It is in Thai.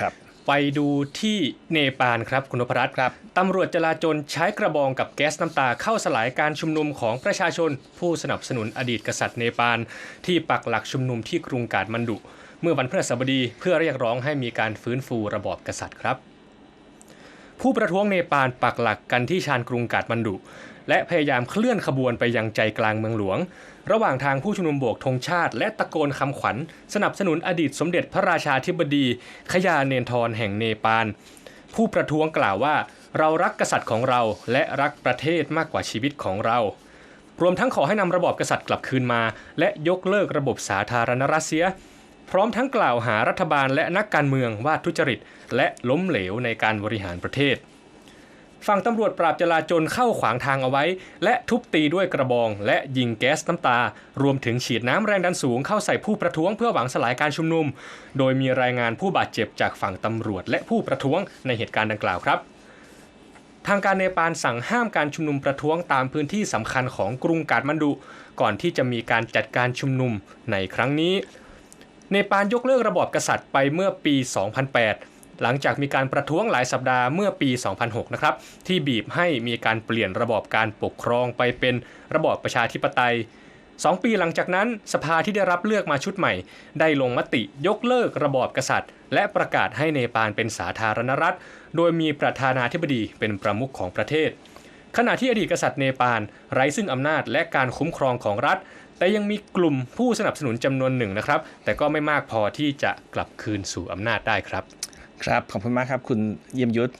ครับไปดูที่เนปาลครับคุณนพรัตน์ครับตำรวจจราจรใช้กระบองกับแก๊สน้ำตาเข้าสลายการชุมนุมของประชาชน ผู้สนับสนุนอดีตกษัตริย์เนปาลที่ปักหลักชุมนุมที่กรุงกาดมันดุ เมื่อวันพฤหัสบดีเพื่อเรียกร้องให้มีการฟื้นฟูระบอบกษัตริย์ครับ ผู้ประท้วงเนปาลปักหลักกันที่ชานกรุงกาดมันดุ และพยายามเคลื่อนขบวนไปยังใจกลางเมืองหลวง ระหว่างทางผู้ชุมนุมโบกธงชาติ และตะโกนคำขวัญ สนับสนุนอดีตสมเด็จพระราชาธิบดี ขยาเนนทรแห่งเนปาล ผู้ประท้วงกล่าวว่าเรารักกษัตริย์ของเราและรักประเทศมากกว่าชีวิตของเรา รวมทั้งขอให้นำระบอบกษัตริย์กลับคืนมา และยกเลิกระบบสาธารณรัฐเสีย พร้อมทั้งกล่าวหารัฐบาลและนักการเมืองว่าทุจริต และล้มเหลวในการบริหารประเทศ ฝั่งตำรวจปราบจลาจลเข้าขวางทางเอาไว้ และทุบตีด้วยกระบอง และยิงแก๊สน้ำตา รวมถึงฉีดน้ำแรงดันสูงเข้าใส่ผู้ประท้วงเพื่อหวังสลายการชุมนุม โดยมีรายงานผู้บาดเจ็บจากฝั่งตำรวจและผู้ประท้วงในเหตุการณ์ดังกล่าวครับทางการเนปาลสั่งห้ามการชุมนุมประท้วงตามพื้นที่สำคัญของกรุงกาดมันดุ ก่อนที่จะมีการจัดการชุมนุมในครั้งนี้ เนปาลยกเลิกระบอบกษัตริย์ไปเมื่อปี 2008 หลังจากมีการประท้วงหลายสัปดาห์เมื่อปี 2006 นะครับ ที่บีบให้มีการเปลี่ยนระบอบการปกครองไปเป็นระบอบประชาธิปไตยสองปีหลังจากนั้นสภาที่ได้รับเลือกมาชุดใหม่ ได้ลงมติยกเลิกระบอบกษัตริย์ และประกาศให้เนปาลเป็นสาธารณรัฐ โดยมีประธานาธิบดีเป็นประมุขของประเทศ ขณะที่อดีตกษัตริย์เนปาลไร้ซึ่งอำนาจและการคุ้มครองของรัฐแต่ยังมีกลุ่มผู้สนับสนุนจำนวนหนึ่งนะครับ แต่ก็ไม่มากพอที่จะกลับคืนสู่อำนาจได้ครับ ครับ ขอบคุณมากครับ คุณเยี่ยมยุทธ